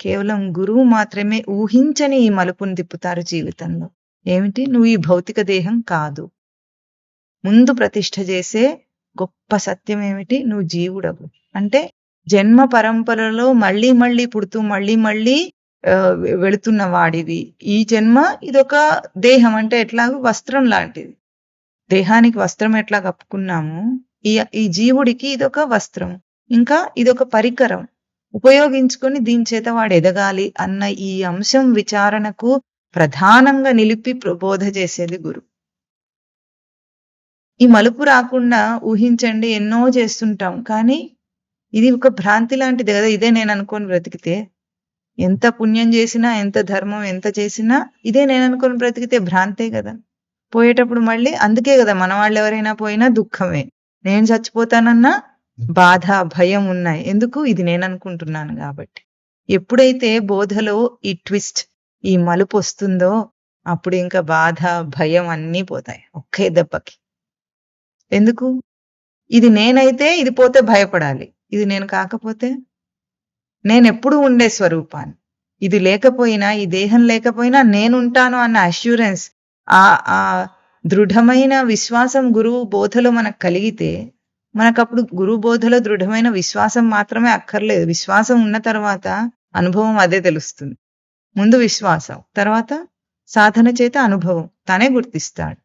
కేవలం గురువు మాత్రమే ఊహించని ఈ మలుపును తిప్పుతారు జీవితంలో. ఏమిటి? నువ్వు ఈ భౌతిక దేహం కాదు. ముందు ప్రతిష్ఠ చేసే గొప్ప సత్యం ఏమిటి? నువ్వు జీవుడవు. అంటే జన్మ పరంపరలో మళ్ళీ మళ్ళీ పుడుతూ మళ్ళీ మళ్ళీ వెళుతున్న వాడివి. ఈ జన్మ ఇదొక దేహం. అంటే ఎట్లా వస్త్రం లాంటిది. దేహానికి వస్త్రం ఎట్లా కప్పుకున్నాము? ఈ ఈ జీవుడికి ఇదొక వస్త్రం. ఇంకా ఇదొక పరికరం. ఉపయోగించుకొని దీని చేత వాడు ఎదగాలి అన్న ఈ అంశం విచారణకు ప్రధానంగా నిలిపి ప్రబోధ చేసేది గురు. ఈ మలుపు రాకుండా ఊహించండి ఎన్నో చేస్తుంటాం కానీ ఇది ఒక భ్రాంతి లాంటిది కదా ఇదే నేను అనుకొని బ్రతికితే. ఎంత పుణ్యం చేసినా ఎంత ధర్మం ఎంత చేసినా ఇదే నేను అనుకొని బ్రతికితే భ్రాంతే కదా. పోయేటప్పుడు మళ్ళీ అందుకే కదా మన వాళ్ళు ఎవరైనా పోయినా దుఃఖమే. నేను చచ్చిపోతానన్నా బాధ భయం ఉన్నాయి. ఎందుకు? ఇది నేను అనుకుంటున్నాను కాబట్టి. ఎప్పుడైతే బోధలో ఈ ట్విస్ట్ ఈ మలుపు వస్తుందో అప్పుడు ఇంకా బాధ భయం అన్నీ పోతాయి. ఒకే దెబ్బకి. ఎందుకు? ఇది నేనైతే ఇది పోతే భయపడాలి. ఇది నేను కాకపోతే? నేను ఎప్పుడు ఉండే స్వరూపాన్ని. ఇది లేకపోయినా ఈ దేహం లేకపోయినా నేనుంటాను అన్న అష్యూరెన్స్ ఆ ఆ దృఢమైన విశ్వాసం గురువు బోధలో మనకు కలిగితే మనకు అప్పుడు గురువు బోధలో దృఢమైన విశ్వాసం మాత్రమే అక్కర్లేదు. విశ్వాసం ఉన్న తర్వాత అనుభవం అదే తెలుస్తుంది. ముందు విశ్వాసం తర్వాత సాధన చేత అనుభవం. తనే గుర్తిస్తాడు.